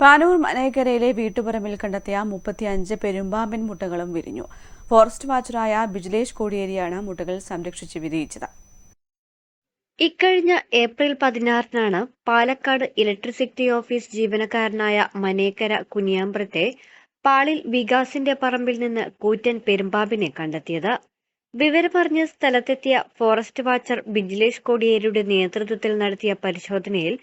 പാനൂർ മനേക്കരയിലെ വീട്ടുപറമ്പിൽ കണ്ടെത്തിയ മുപ്പത്തിയഞ്ച് പെരുമ്പാമ്പൻ മുട്ടകളും വിരിഞ്ഞു. ഫോറസ്റ്റ് വാച്ചറായ ബിജിലേഷ് കോടിയേരിയാണ് മുട്ടകൾ സംരക്ഷിച്ച് വിരിയിച്ചത്. ഇക്കഴിഞ്ഞ ഏപ്രിൽ പതിനാറിനാണ് പാലക്കാട് ഇലക്ട്രിസിറ്റി ഓഫീസ് ജീവനക്കാരനായ മനേക്കര കുനിയാമ്പ്രത്തെ പാളിൽ വികാസിന്റെ പറമ്പിൽ നിന്ന് കൂറ്റൻ പെരുമ്പാമ്പിനെ കണ്ടെത്തിയത്. വിവരമറിഞ്ഞ് സ്ഥലത്തെത്തിയ ഫോറസ്റ്റ് വാച്ചർ ബിജിലേഷ് കോടിയേരിയുടെ നേതൃത്വത്തിൽ നടത്തിയ പരിശോധനയിൽ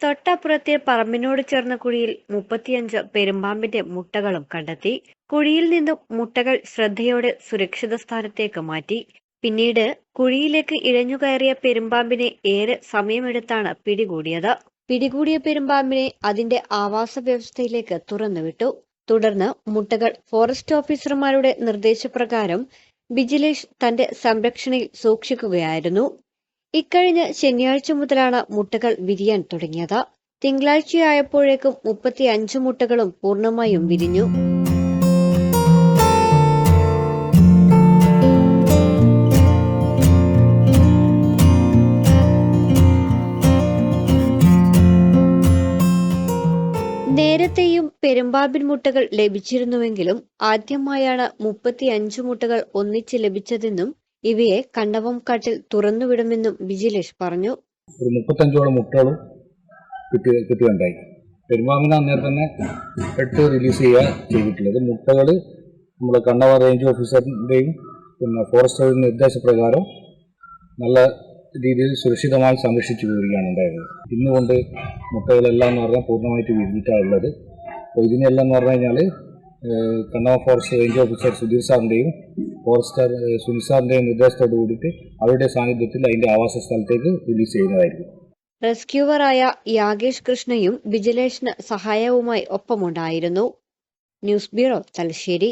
തൊട്ടപ്പുറത്തെ പറമ്പിനോട് ചേർന്ന കുഴിയിൽ മുപ്പത്തിയഞ്ച് പെരുമ്പാമ്പിന്റെ മുട്ടകളും കണ്ടെത്തി. കുഴിയിൽ നിന്നും മുട്ടകൾ ശ്രദ്ധയോടെ സുരക്ഷിത സ്ഥാനത്തേക്ക് മാറ്റി. പിന്നീട് കുഴിയിലേക്ക് ഇഴഞ്ഞുകയറിയ പെരുമ്പാമ്പിനെ ഏറെ സമയമെടുത്താണ് പിടികൂടിയത്. പിടികൂടിയ പെരുമ്പാമ്പിനെ അതിന്റെ ആവാസ വ്യവസ്ഥയിലേക്ക് തുറന്നുവിട്ടു. തുടർന്ന് മുട്ടകൾ ഫോറസ്റ്റ് ഓഫീസർമാരുടെ നിർദ്ദേശപ്രകാരം ബിജിലേഷ് തന്റെ സംരക്ഷണയിൽ സൂക്ഷിക്കുകയായിരുന്നു. ഇക്കഴിഞ്ഞ ശനിയാഴ്ച മുതലാണ് മുട്ടകൾ വിരിയാൻ തുടങ്ങിയത്. തിങ്കളാഴ്ചയായപ്പോഴേക്കും മുപ്പത്തി അഞ്ച് മുട്ടകളും പൂർണമായും വിരിഞ്ഞു. നേരത്തെയും പെരുമ്പാമ്പിൻ മുട്ടകൾ ലഭിച്ചിരുന്നുവെങ്കിലും ആദ്യമായാണ് മുപ്പത്തി അഞ്ച് മുട്ടകൾ ഒന്നിച്ച് ലഭിച്ചതെന്നും ഇവയെ കണ്ടവം കാട്ടിൽ തുറന്നുവിടുമെന്നും വിജിലേഷ് പറഞ്ഞു. ഒരു മുപ്പത്തഞ്ചോളം മുട്ടകളും കിട്ടി കിട്ടുകയുണ്ടായി പെരുമാമിന് അന്നേരം തന്നെ എടുത്ത് റിലീസ് ചെയ്യുക ചെയ്തിട്ടുള്ളത്. മുട്ടകൾ നമ്മൾ കണ്ണവ റേഞ്ച് ഓഫീസറിന്റെയും പിന്നെ ഫോറസ്റ്റ് നിർദ്ദേശപ്രകാരം നല്ല രീതിയിൽ സുരക്ഷിതമായി സംരക്ഷിച്ചു വരികയാണ് ഉണ്ടായത് ഇന്നുകൊണ്ട് മുട്ടകളെല്ലാം എന്ന് പറഞ്ഞാൽ പൂർണമായിട്ട് വിരിഞ്ഞിട്ടാണ് ഉള്ളത്. അപ്പോൾ ഇതിനെല്ലാം എന്ന് പറഞ്ഞു കഴിഞ്ഞാൽ Kannavam forest range officer Sudheer സാറിന്റെയും forester സുനിസാറിന്റെ നിർദ്ദേശത്തോട് കൂടിയിട്ട് അവരുടെ സാന്നിധ്യത്തിൽ അതിന്റെ ആവാസ സ്ഥലത്തേക്ക് റിലീസ് ചെയ്യുന്നതായിരിക്കും റെസ്ക്യൂവറായ യാഗേഷ് കൃഷ്ണയും വിജിലേഷിന് സഹായവുമായി ഒപ്പമുണ്ടായിരുന്നു. News bureau Thalassery.